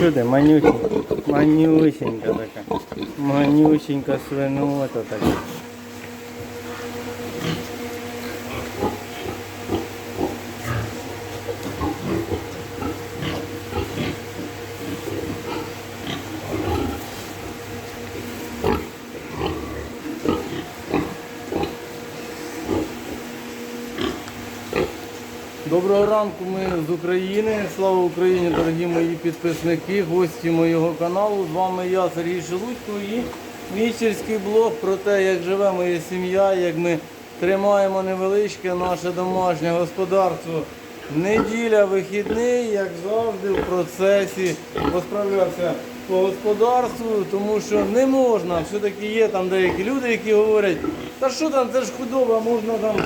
Що ти, манюсенька? Манюсенька така. Манюсенька Доброго ранку, ми з України. Слава Україні, дорогі мої підписники, гості моєго каналу. З вами я, Сергій Шелудько, і мій блог про те, як живе моя сім'я, як ми тримаємо невеличке наше домашнє господарство. Неділя, вихідний, як завжди, в процесі розправлявся по господарству, тому що не можна. Все-таки є там деякі люди, які говорять, та що там, це ж худоба, можна там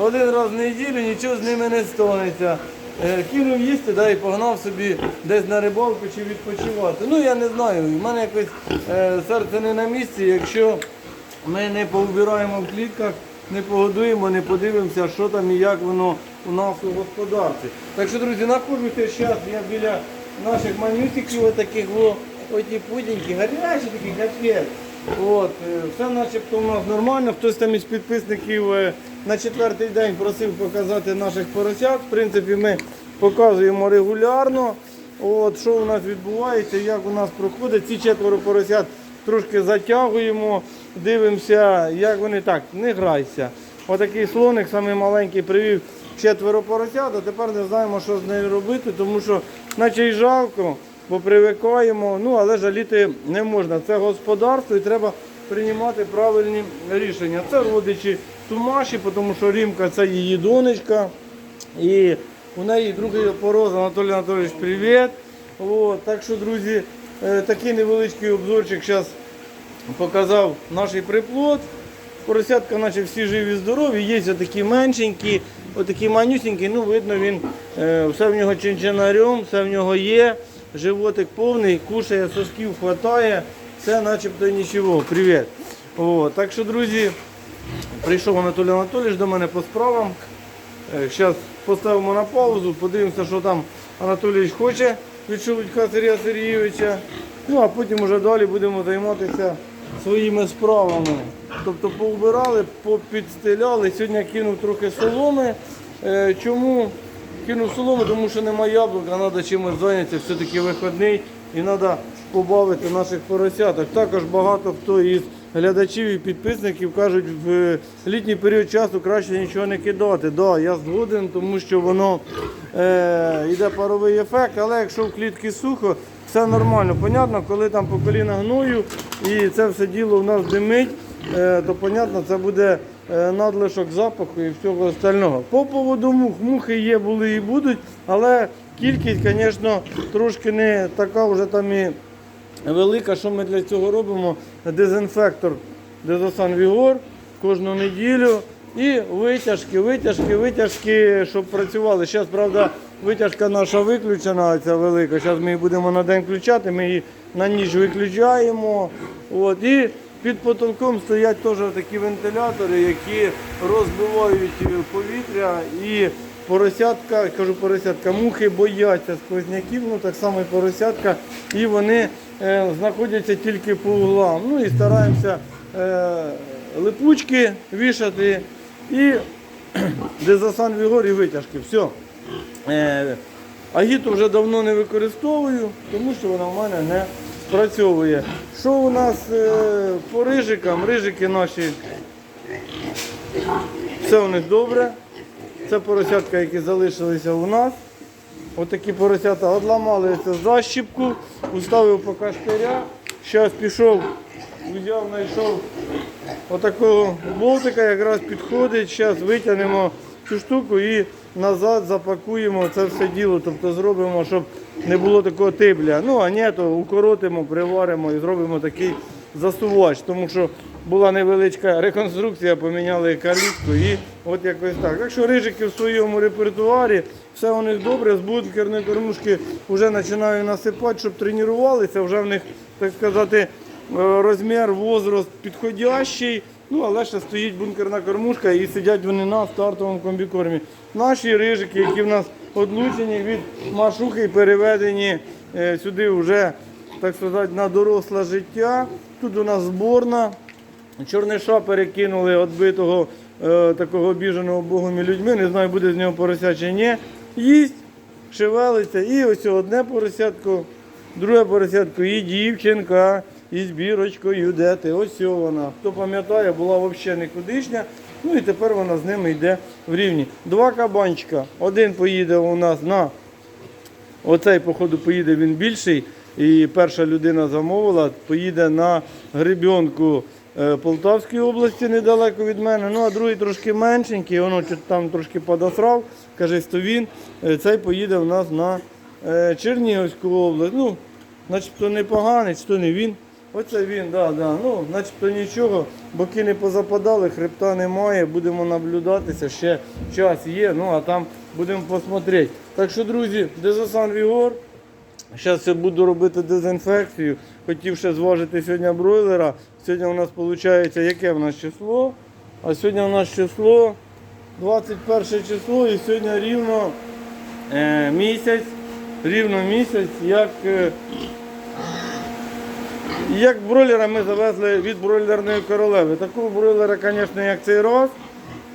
один раз в неділю, нічого з ними не станеться. Е, Кинув їсти, да, і погнав собі десь на рибалку чи відпочивати. Ну я не знаю, в мене якось е, серце не на місці, якщо ми не повбираємо в клітках, не погодуємо, не подивимося, що там і як воно у нас у господарстві. Так що, друзі, знаходжуся зараз я біля наших манюсиків, отаких, оті пуденькі, гарячі такі, капець. От, е, все начебто у нас нормально. Хтось там із підписників на четвертий день просив показати наших поросят. В принципі, ми показуємо регулярно. От, що у нас відбувається, як у нас проходить. Ці четверо поросят трошки затягуємо, дивимося, як вони так, не грайся. Отакий слоник, самий маленький, привів четверо поросят, а тепер не знаємо, що з нею робити, тому що наче й жалко, бо привикаємо, ну але жаліти не можна. Це господарство і треба приймати правильні рішення. Це родичі Тумаші, тому що Рімка це її донечка. І у неї другий опороз, Анатолій Анатолійович, привіт. От, так що, друзі, е, такий невеличкий обзорчик зараз показав наш приплод. Поросятка, наче всі живі, здорові, є отакі меншенькі, отакі манюсенькі, ну видно, він е, все в нього чинчинарем, все в нього є. Животик повний, кушає, сосків хватає, все начебто нічого. Привіт. О, так що, друзі, прийшов Анатолій Анатолійович до мене по справам. Зараз поставимо на паузу, подивимося, що там Анатолійович хоче від Шелудька Сергія Сергійовича. Ну а потім вже далі будемо займатися своїми справами. Тобто повбирали, попідстеляли. Сьогодні кинув трохи соломи. Е, Чому кинув соломи? Тому що немає яблук, а треба чимось зайнятися, все-таки вихідний і треба побавити наших поросяток. Також багато хто із глядачів і підписників кажуть, в літній період часу краще нічого не кидати. Да, я згоден, тому що воно е, йде паровий ефект, але якщо в клітці сухо, все нормально. Понятно, коли там по коліна гною і це все діло у нас димить, е, то понятно, це буде е, надлишок запаху і всього остального. По поводу мух, мухи є, були і будуть, але кількість, звісно, трошки не така вже там і велика. Що ми для цього робимо? Дезінфектор Дезосан Вігор кожну неділю. І витяжки, витяжки, витяжки, щоб працювали. Зараз, правда, витяжка наша виключена, ця велика. Зараз ми її будемо на день включати, ми її на ніч виключаємо. От. І під потолком стоять теж такі вентилятори, які розбивають повітря і поросятка, кажу поросятка, мухи бояться сквозняків, ну так само і поросятка, і вони е, знаходяться тільки по углам. Ну і стараємося е, липучки вішати і дезасан вігор і витяжки. Все. Е, агіту вже давно не використовую, тому що вона в мене не спрацьовує. Що у нас е, по рижикам? Рижики наші все у них добре. Це поросятка, які залишилися у нас. Отакі поросята одламали защіпку, уставив по каштиря. Зараз пішов, взяв, знайшов отакого болтика, якраз підходить. Зараз витягнемо цю штуку і назад запакуємо це все діло. Тобто зробимо, щоб не було такого тибля. Ну а ні, то укоротимо, приваримо і зробимо такий засувач, тому що була невеличка реконструкція, поміняли калітку і от якось так. Так що рижики в своєму репертуарі, все у них добре, з бункерної кормушки вже починаю насипати, щоб тренувалися, вже в них, так сказати, е, розмір, возраст підходящий. Ну, але ще стоїть бункерна кормушка і сидять вони на стартовому комбікормі. Наші рижики, які в нас одлучені від машухи переведені е, сюди вже, так сказати, на доросле життя. Тут у нас зборна. Чорниша перекинули відбитого е, такого обіженого Богом і людьми. Не знаю, буде з нього порося чи ні. Їсть, шевелиться. І ось одне поросятко, друге поросятко, і дівчинка, і збірочкою де ти. Ось вона. Хто пам'ятає, була взагалі никудишня. Ну і тепер вона з ними йде в рівні. Два кабанчика. Один поїде у нас на Оцей, походу, поїде він більший. І перша людина замовила, поїде на гребінку е, Полтавської області недалеко від мене. Ну а другий трошки меншенький, воно там трошки подосрав. Каже, то він. Е, Цей поїде в нас на е, Чернігівську область. Ну, начебто непоганий, чи то не він. Оце він, да, да. Ну, начебто нічого, боки не позападали, хребта немає, будемо наблюдатися, ще час є, ну а там будемо посмотрети. Так що, друзі, Дезосан Вігор. Зараз я буду робити дезінфекцію. Хотів ще зважити сьогодні бройлера. Сьогодні у нас виходить, яке в нас число? А сьогодні у нас число 21 число і сьогодні рівно е, місяць, рівно місяць, як, е, як бройлера ми завезли від бройлерної королеви. Такого бройлера, звісно, як цей раз.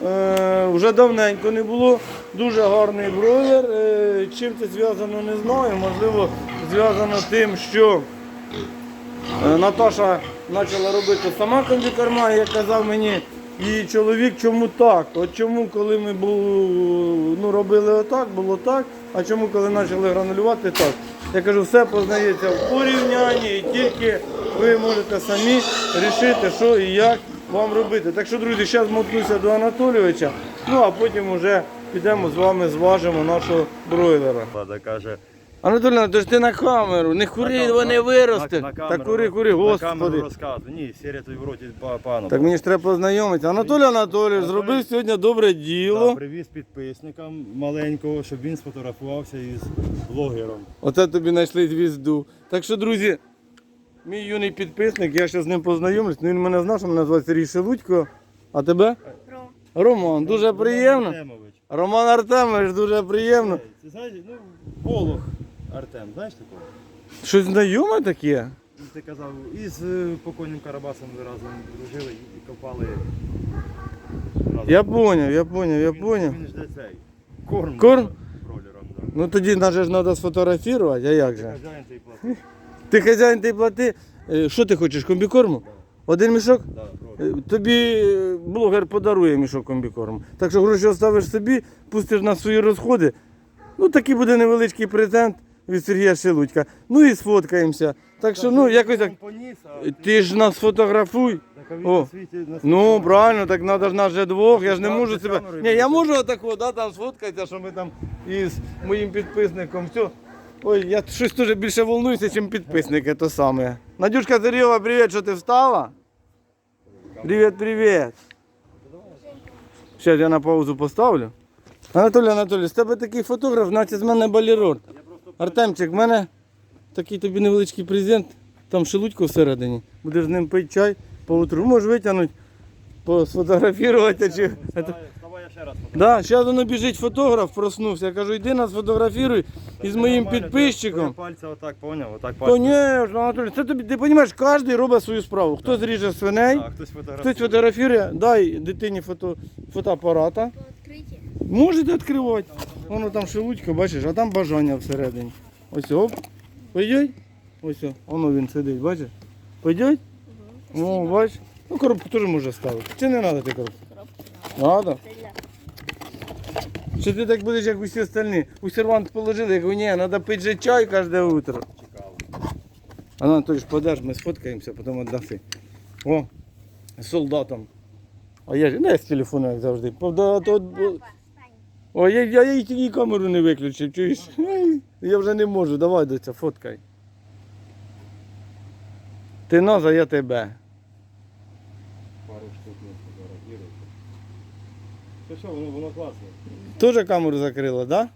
Е, вже давненько не було. Дуже гарний бройлер. Е, чим це зв'язано, не знаю. Можливо, зв'язано тим, що е, Наташа почала робити сама комбікорма, як казав мені. І чоловік чому так? От чому, коли ми бу, ну, робили отак, було так, а чому, коли почали гранулювати, так. Я кажу, все познається в порівнянні і тільки ви можете самі рішити, що і як вам робити. Так що, друзі, зараз мотнуся до Анатолійовича, ну а потім вже підемо з вами зважимо нашого бройлера. Влада каже, Анатолій, то ж ти на камеру, не кури, на- вони на- виростуть. на Та камеру- кури, кури, На камеру господи. розказуй. Ні, серія тобі в роті па- пану. Так мені ж треба познайомитися. Анатолій Анатолійович зробив сьогодні добре Да, діло. привіз підписникам маленького, щоб він сфотографувався із блогером. Оце тобі знайшли звізду. Так що, друзі, мій юний підписник, я ще з ним познайомлюсь. Ну, він мене знав, що мене звати Сергій Шелудько. А тебе? Роман, дуже приємно. Артемович. Роман Артемович, дуже приємно. Це знаєш, ну, Волох Артем, знаєш такого? Щось знайоме таке? Ну, Ти казав, із е, покойним Карабасом ви разом дружили і копали. разом. Я поняв, я поняв, я Він- поняв. Він жде цей. Корм. Корм? Бролером, да. Ну тоді нас же ж треба сфотографувати, а як же? Хазяїн цей платить. Ти хазяїн, ти плати. Е, Що ти хочеш, комбікорму? Один мішок? Е, Тобі е, блогер подарує мішок комбікорму. Так що гроші оставиш собі, пустиш на свої розходи. Ну такий буде невеличкий презент від Сергія Шелудька. Ну і сфоткаємося. Так що, ну, якось так. Ти ж нас фотографуй. О. Ну, правильно, так треба ж нас же двох. Я ж не можу себе. Ні, я можу отако, да, там сфоткатися, що ми там із моїм підписником. Все. Ой, я щось дуже більше волнуюся, ніж підписники, то саме. Надюшка Сергієва, привіт, що ти встала? Привіт, привіт. Зараз я на паузу поставлю. Анатолій Анатолій, з тебе такий фотограф, наче з мене балерон. Артемчик, в мене такий тобі невеличкий презент. Там шелудько всередині. Будеш з ним пити чай по утру. Можеш витягнути, посфотографувати. Чи... Я ще раз. Да, зараз воно біжить фотограф, проснувся. Я кажу, йди нас фотографіруй із моїм підписчиком. Пальця отак, поняв? Отак пальця. Конечно, Анатолій, це тобі, ти розумієш, кожен робить свою справу. Хто зріже свиней, Так, хтось фотографує. хтось фотографує, дай дитині фото, фотоапарата. Можете відкривати. Воно там шелудько, бачиш, а там бажання всередині. Ось оп. Пойдеть? Ось о, воно він сидить, бачиш? Пойдеть? О, бач. Ну, коробку теж може ставити. Чи не треба ти коробку? Надо. Чи ти так будеш, як усі остальні? У сервант положили, я кажу, ні, треба пити же чай кожне утро. А ну, то ж подаш, ми сфоткаємося, потім віддаси. О, з солдатом. А я ж не з телефону, як завжди. Пода- то- О, я, я, я її камеру не виключив, чуєш? Я вже не можу, давай доця, фоткай. Ти нас, я тебе. Пару штук не фотографіруй. Це що, воно, воно класно. Тоже камеру закрила, так? Да?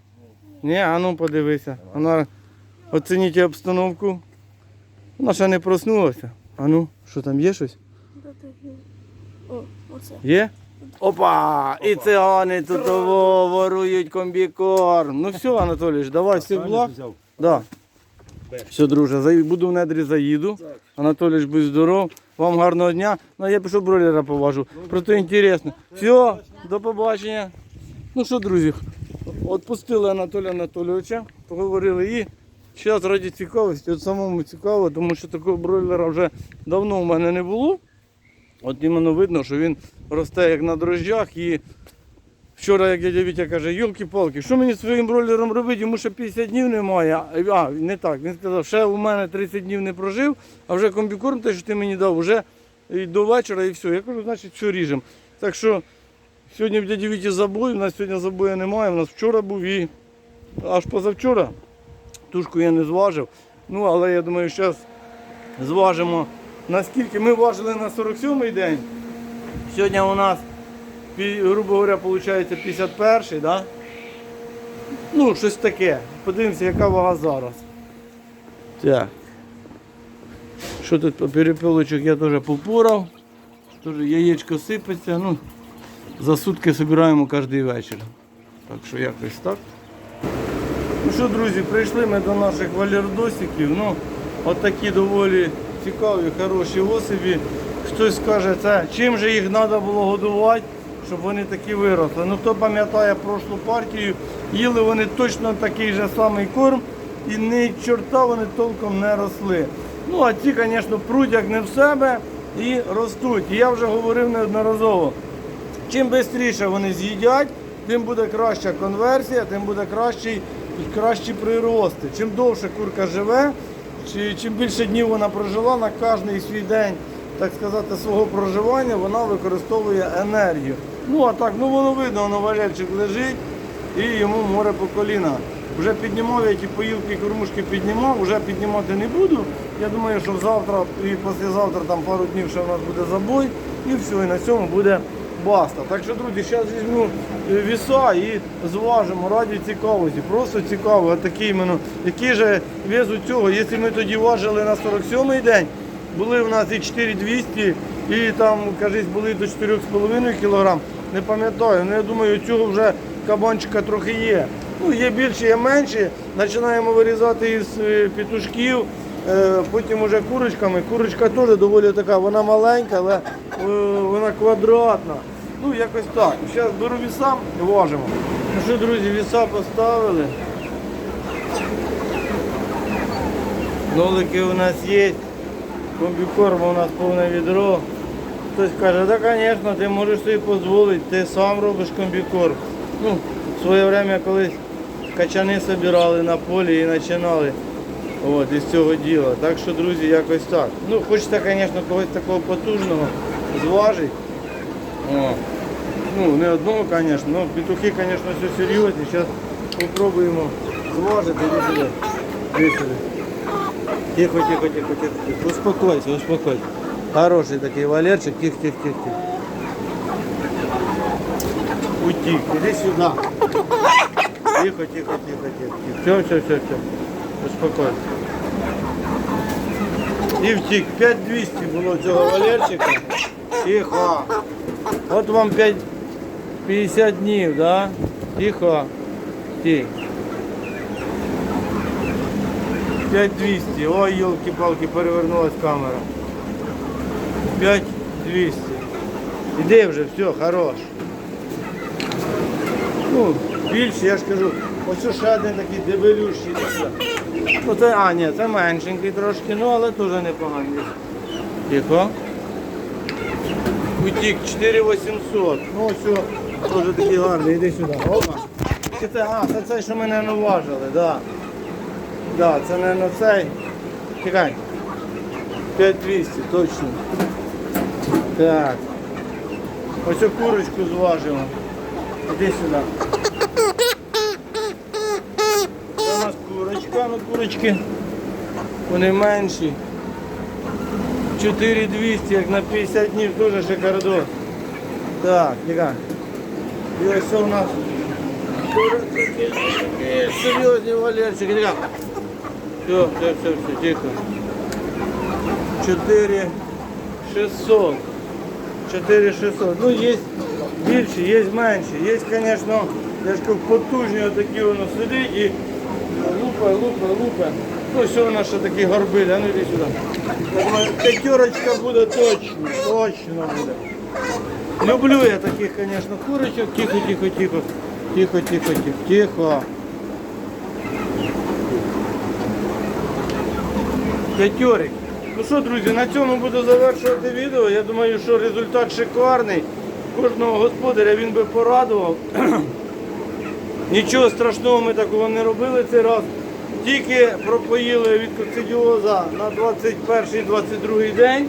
Ні, а ну подивися. Вона оцініть обстановку. Вона ще не проснулася. А ну, що там є щось? О, оце. Є? Опа! І цигани тут ворують комбікорм. Ну все, Анатолійович, давай Правильно благ. Да. Все, друже, заї- буду в недрі заїду. Анатолійович, будь здоров. Вам гарного дня. Ну, я пішов бройлера поважу. Просто інтересно. Все, до побачення. Ну що, друзі, відпустили Анатолія Анатолійовича, поговорили і зараз раді цікавості, от самому цікаво, тому що такого бройлера вже давно в мене не було. От іменно видно, що він росте як на дрожжах і Вчора, як дядя Вітя каже, йолки-палки, що мені своїм бройлером робити, йому ще 50 днів немає. А, не так. Він сказав, ще у мене 30 днів не прожив, а вже комбікорм, те, що ти мені дав, вже і до вечора і все. Я кажу, значить, все ріжемо. Так що сьогодні в дяді Віті забой, у нас сьогодні забою немає, у нас вчора був і аж позавчора. Тушку я не зважив. Ну, але я думаю, зараз зважимо наскільки. Ми важили на 47-й день. Сьогодні у нас грубо говоря, виходить 51-й, да? Ну, щось таке. Подивимося, яка вага зараз. Так. Що тут по перепілочок я теж попурав. Теж яєчко сипеться. Ну, за сутки збираємо кожен вечір. Так що якось так. Ну що, друзі, прийшли ми до наших валердосиків. Ну, от доволі цікаві, хороші особі. Хтось скаже, це чим же їх треба було годувати, щоб вони такі виросли. Ну хто пам'ятає прошлу партію, їли вони точно такий же самий корм і ні чорта вони толком не росли. Ну а ті, звісно, як не в себе і ростуть. І я вже говорив неодноразово. Чим швидше вони з'їдять, тим буде краща конверсія, тим буде кращий, кращі прирости. Чим довше курка живе, чи, чим більше днів вона прожила, на кожний свій день, так сказати, свого проживання вона використовує енергію. Ну а так, ну воно видно, воно валерчик лежить і йому море по коліна. Вже піднімав, я ті поїлки, кормушки піднімав, вже піднімати не буду. Я думаю, що завтра і післязавтра там пару днів ще в нас буде забой і все, і на цьому буде баста. Так що, друзі, зараз візьму е, віса і зважимо раді цікавості. Просто цікаво, такий іменно, який же вес у цього, якщо ми тоді важили на 47-й день, були в нас і 4200, і там, кажись, були до 4,5 кг. Не пам'ятаю, ну я думаю, цього вже кабанчика трохи є. Ну, є більше, є менше. Починаємо вирізати із е, петушків, е, потім уже курочками. Курочка теж доволі така, вона маленька, але вона квадратна. Ну, якось так. Зараз беру віса і важимо. Ну що, друзі, віса поставили. Нолики у нас є. Комбікорма у нас повне відро. Хтось каже, так, звісно, ти можеш собі дозволити, ти сам робиш комбікорм. Ну, в своє время колись качани збирали на полі і починали от, із цього діла. Так що, друзі, якось так. Ну, хочеться, звісно, когось такого потужного зважити. О. Ну, не одного, звісно, ну, петухи, звісно, все серйозні. Зараз спробуємо зважити. Іди сюди. Іди сюди. Тихо, тихо, тихо, тихо, тихо. Успокойся, успокойся. Хороший такий валерчик, тихо, тихо, тихо. тихо. Утік, іди сюди. Тихо, тихо, тихо, тихо. Все, все, все, все. Успокойся. І втік. 5200 було цього валерчика. Тихо. От вам 5, 50 днів, да? Тихо. Тихо. 5200. Ой, елки-палки, перевернулась камера. 5200. Іди вже, все, хорош. Ну, більше, я ж кажу, ось ще один такий. Ну це, а, ні, це меншенький трошки, ну але теж непоганий. Тихо. Утік 4800. Ну все, теж такий гарний, іди сюди. Опа. Чи це, а, це цей, що мене не уважили, так. Да. Да, це не на цей. Чекай. 5200, точно. Так. Ось курочку зважимо. Іди сюди. Це у нас курочка, ну курочки. Вони менші. 4200, як на 50 днів дуже шикардос. Так, чекай. І ось у нас курочки. Серйозні валерчики. Все, все, все, все, тихо. 4 600. 4 600. Ну, є більше, є менше. Є, звісно, я ж кажу, потужні отакі воно сидить і лупа, лупа, лупа. Ну, що вона ще такі горбилі, а ну йди сюди. П'ятерочка буде точно, точно буде. Люблю я таких, звісно, курочок. Тихо, тихо, тихо. Тихо, тихо, тихо, тихо. П'ятьорик. Ну що, друзі, на цьому буду завершувати відео. Я думаю, що результат шикарний. Кожного господаря він би порадував. Нічого страшного ми такого не робили цей раз. Тільки пропоїли від коксидіоза на 21-22 день.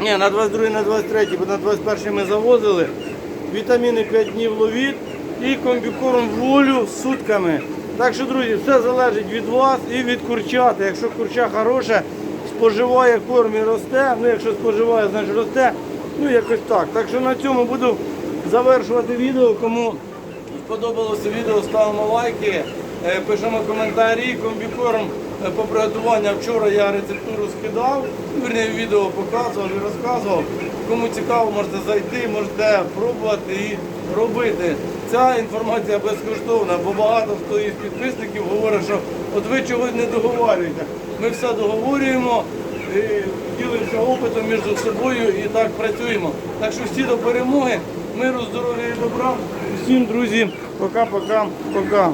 Ні, на 22 на 23, бо на 21 ми завозили. Вітаміни 5 днів ловіт і комбікорм волю з сутками. Так що, друзі, все залежить від вас і від курчата. Якщо курча хороше, споживає корм і росте. Ну, якщо споживає, значить росте. Ну, якось так. Так що на цьому буду завершувати відео. Кому сподобалося відео, ставимо лайки, е, пишемо коментарі, комбікорм по приготуванню. Вчора я рецептуру скидав, верні, відео показував і розказував. Кому цікаво, можете зайти, можете пробувати і робити. Ця інформація безкоштовна, бо багато хто із підписників говорить, що от ви чогось не договорюєте. Ми все договорюємо, і ділимося опитом між собою і так працюємо. Так що всі до перемоги, миру, здоров'я і добра. Всім, друзі, пока-пока, пока.